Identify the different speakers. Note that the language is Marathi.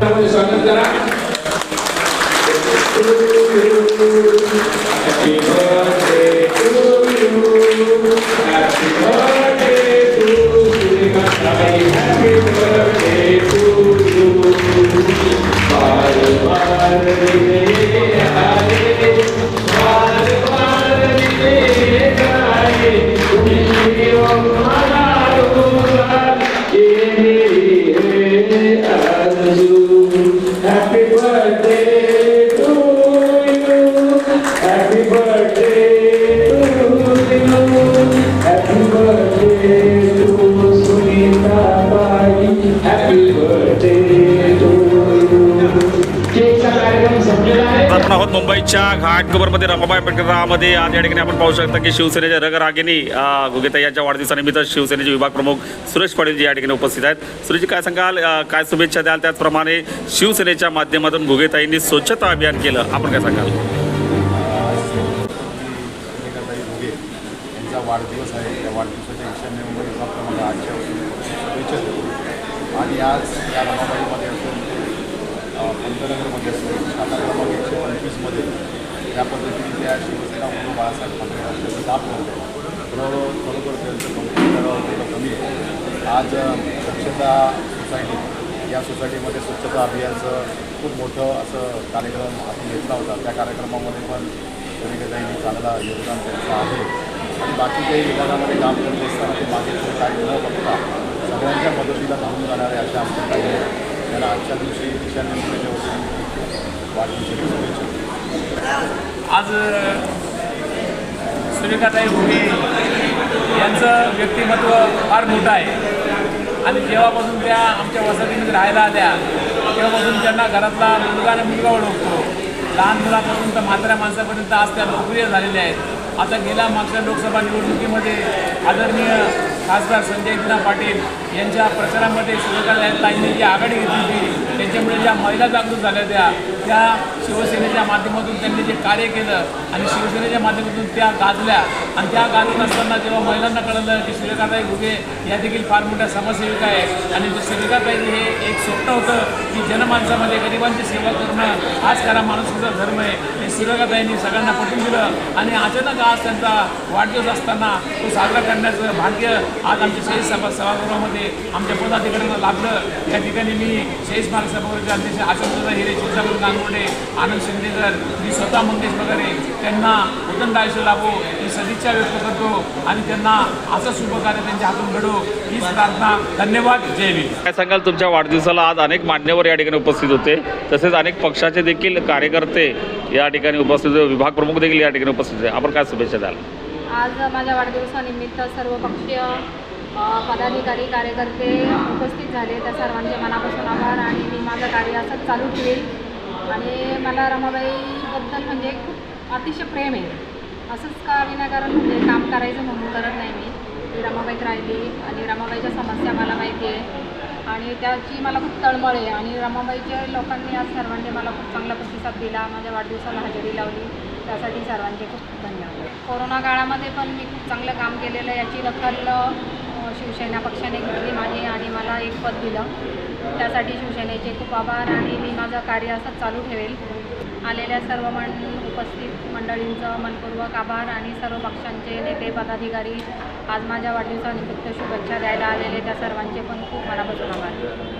Speaker 1: Happy. Happy. Happy Thank you.
Speaker 2: आपण आहोत मुंबईच्या घाटकोपरमध्ये रमाबाई पेटकरामध्ये आज या ठिकाणी आपण पाहू शकता की शिवसेनेच्या रगरागिनी गुगेताई यांच्या वाढदिवसानिमित्त शिवसेनेचे विभाग प्रमुख सुरेश पाटील जी या ठिकाणी उपस्थित आहेत. सुरेशजी काय सांगाल? काय शुभेच्छा द्याल? त्याचप्रमाणे शिवसेनेच्या माध्यमातून गुगेताईंनी स्वच्छता अभियान केलं. आपण काय सांगाल?
Speaker 3: वाढदिवस आहे. त्या वाढदिवसाच्या ईशान्य विभाग प्रमुख आजच्या शुभेच्छा देतो. आणि आज या रमाबाईमध्ये असून पंतनगरमध्ये असून खाता क्रमांक एकशे पंचवीसमध्ये या पद्धतीने त्या शिवसेना म्हणून बाळासाहेब ठाकरे यांचं दाब होत. आहे खरोखर त्यांचं कौतुक कमी आहे. आज स्वच्छता सोसायटी या सोसायटीमध्ये स्वच्छता अभियानचं खूप मोठं असं कार्यक्रम आपण घेतला होता. त्या कार्यक्रमामध्ये पण सुरेखाताईंनी चांगला योगदान त्यांचं आहे. आणि बाकी काही विभागामध्ये काम करत असताना ते मागे पुढे काही न बघता सगळ्यांच्या मदतीला धावून जाणारे अशा आमच्या काही आहेत. त्यांना आजच्या दिवशी
Speaker 4: आज सुरेखाताई भुगे यांचं व्यक्तिमत्व फार मोठं आहे. आणि जेव्हापासून त्या आमच्या वसतीमध्ये राहायला आल्या तेव्हापासून त्यांना घरातला मुलगा आणि मुलगा ओळखतो. लहान मुलापासून तर म्हाताऱ्या माणसापर्यंत आज त्या लोकप्रिय झालेल्या आहेत. आता गेल्या मागच्या लोकसभा निवडणुकीमध्ये आदरणीय खासदार संजय दिना पाटील यांच्या प्रचारामध्ये सुरेखाताईंनी जी आघाडी घेतली होती त्यांच्यामुळे ज्या महिला जागृत झाल्या त्या त्या शिवसेनेच्या माध्यमातून त्यांनी जे कार्य केलं आणि शिवसेनेच्या माध्यमातून त्या गाजल्या. आणि त्या गाजत असताना जेव्हा महिलांना कळलं की सूर्यकांताई घुगे या देखील फार मोठ्या समाजसेविका आहे. आणि जे सूर्यकांताई हे एक स्वप्न होतं की जनमानसामध्ये गरिबांची सेवा करणं हाच खरा माणुसकीचा धर्म आहे. हे सगळ्यांना पटवून दिलं. आणि अचानक आज त्यांचा वाढदिवस असताना तो साजरा करण्याचं भाग्य आज आमच्या शहीद सभा सभागृहामध्ये आमच्या पदाधिकाऱ्यांना लाभलं. या ठिकाणी मी शहीद स्मारक सभागृहाचे अध्यक्ष आशंका हिरे शिवसागर गांगोडे आनंद शिंदेकर मी स्वतः मंगेश वगैरे त्यांना उदंड आयुष्य लाभो ही सदिच्छा व्यक्त करतो आणि त्यांना असं शुभकार्य त्यांच्या हातून घडो. हीच प्रार्थना. धन्यवाद. जय भीम.
Speaker 2: काय सांगाल तुमच्या वाढदिवसाला? आज अनेक मान्यवर या ठिकाणी उपस्थित होते. तसेच अनेक पक्षाचे देखील कार्यकर्ते या ठिकाणी उपस्थित विभाग प्रमुख देखील या ठिकाणी उपस्थित आहे आपण काय शुभेच्छा द्याल?
Speaker 5: आज माझ्या वाढदिवसानिमित्त सर्व पक्षीय पदाधिकारी कार्यकर्ते उपस्थित झाले. त्या सर्वांचे मनापासून आभार आणि मी माझं कार्य असंच चालू ठेवेल. आणि मला रमाबाईबद्दल म्हणजे खूप अतिशय प्रेम आहे. असंच का विनाकारण म्हणजे काम करायचं म्हणून करत नाही मी. मी रमाबाईत राहिली आणि रमाबाईच्या समस्या मला माहिती आहे. आणि त्याची मला खूप तळमळ आहे. आणि रमाबाईच्या लोकांनी आज सर्वांनी मला खूप चांगला प्रतिसाद दिला. माझ्या वाढदिवसाला हजेरी लावली. त्यासाठी सर्वांचे खूप धन्यवाद. कोरोना काळामध्ये पण मी खूप चांगलं काम केलेलं आहे. याची दखल शिवसेना पक्षाने घेतली माझी आणि मला एक पद दिलं. त्यासाठी शिवसेनेचे खूप आभार आणि मी माझं कार्य असंच चालू ठेवेल. आलेल्या सर्व मं उपस्थित मंडळींचं मनपूर्वक आभार आणि सर्व पक्षांचे नेते पदाधिकारी आज माझ्या वाढदिवसानिमित्त शुभेच्छा द्यायला आलेले त्या सर्वांचे पण खूप मनापासून आभार.